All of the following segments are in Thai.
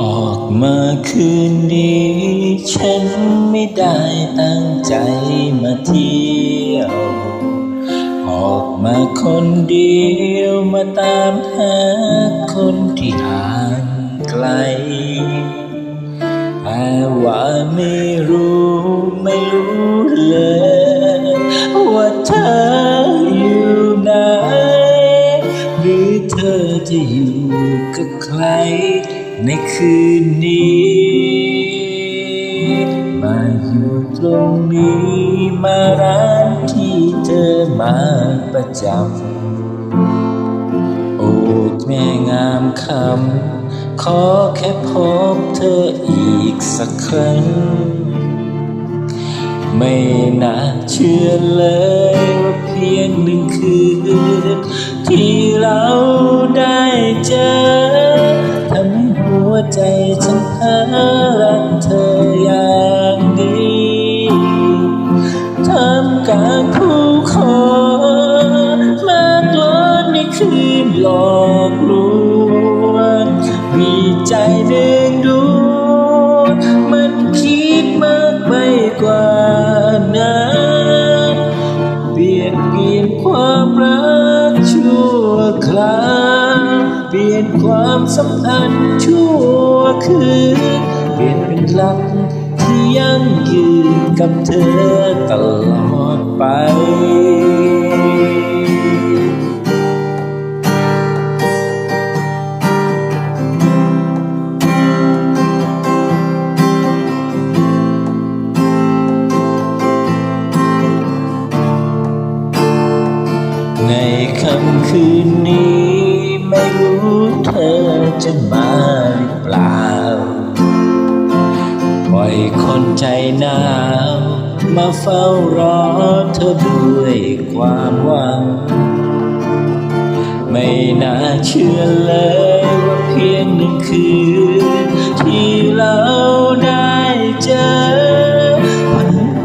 ออกมาคืนนี้ ฉันไม่ได้ตั้งใจมาเที่ยว ออกมาคนเดียวมาตามหาคนที่ห่างไกล แต่ว่าไม่รู้ไม่รู้เลย ว่าเธออยู่ไหน หรือเธอจะอยู่กับใคร ในคืนนี้ มาอยู่ตรงนี้มาร้านที่เธอมาประจำ โอ้แม่งามคำ ขอแค่พบเธออีกสักครั้ง ไม่น่าเชื่อเลยว่าเพียงหนึ่งคืนที่เราได้ ใจฉันเพ้อรักเธออย่างนี้ทำการผู้ขอมากล้นในคืนหลอกลวงมีใจเด้งดูมันคิดมากไปกว่านั้นเปลี่ยนเปลี่ยนความรักชั่วคราว ปลี่ยนความสัมพันธ์ชั่วคืนเปลี่ยนเป็นรักที่ยั่งยืนกับเธอตลอดไปในค่ำคืนนี้ รู้เธอจะมาหรือเปล่า ปล่อยคนใจหนาวมาเฝ้ารอเธอด้วยความหวัง ไม่น่าเชื่อเลยว่าเพียงหนึ่งคืน ที่เราได้เจอ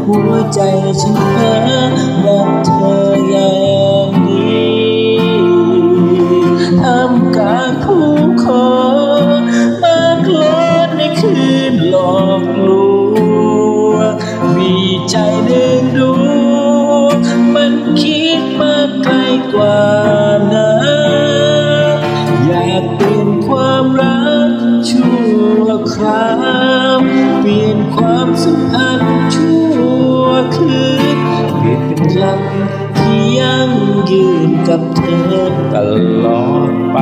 หัวใจฉันเพ้อรักเธออย่าง ใจหนึ่งดวงมันคิดมาไกลกว่านั้นอยากเปลี่ยนความรักชั่วคราวเปลี่ยนความสัมพันธ์ชั่วคืนเปลี่ยนเป็นรักที่ยั่งยืนกับเธอตลอดไป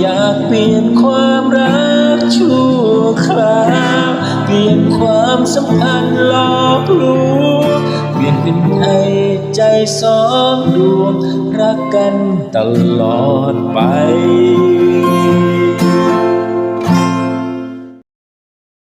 อยากเปลี่ยนความรักชั่วคราว เปลี่ยนความสัมพันธ์หลอกลวงเปลี่ยนเป็นให้ใจสองดวง รักกันตลอดไป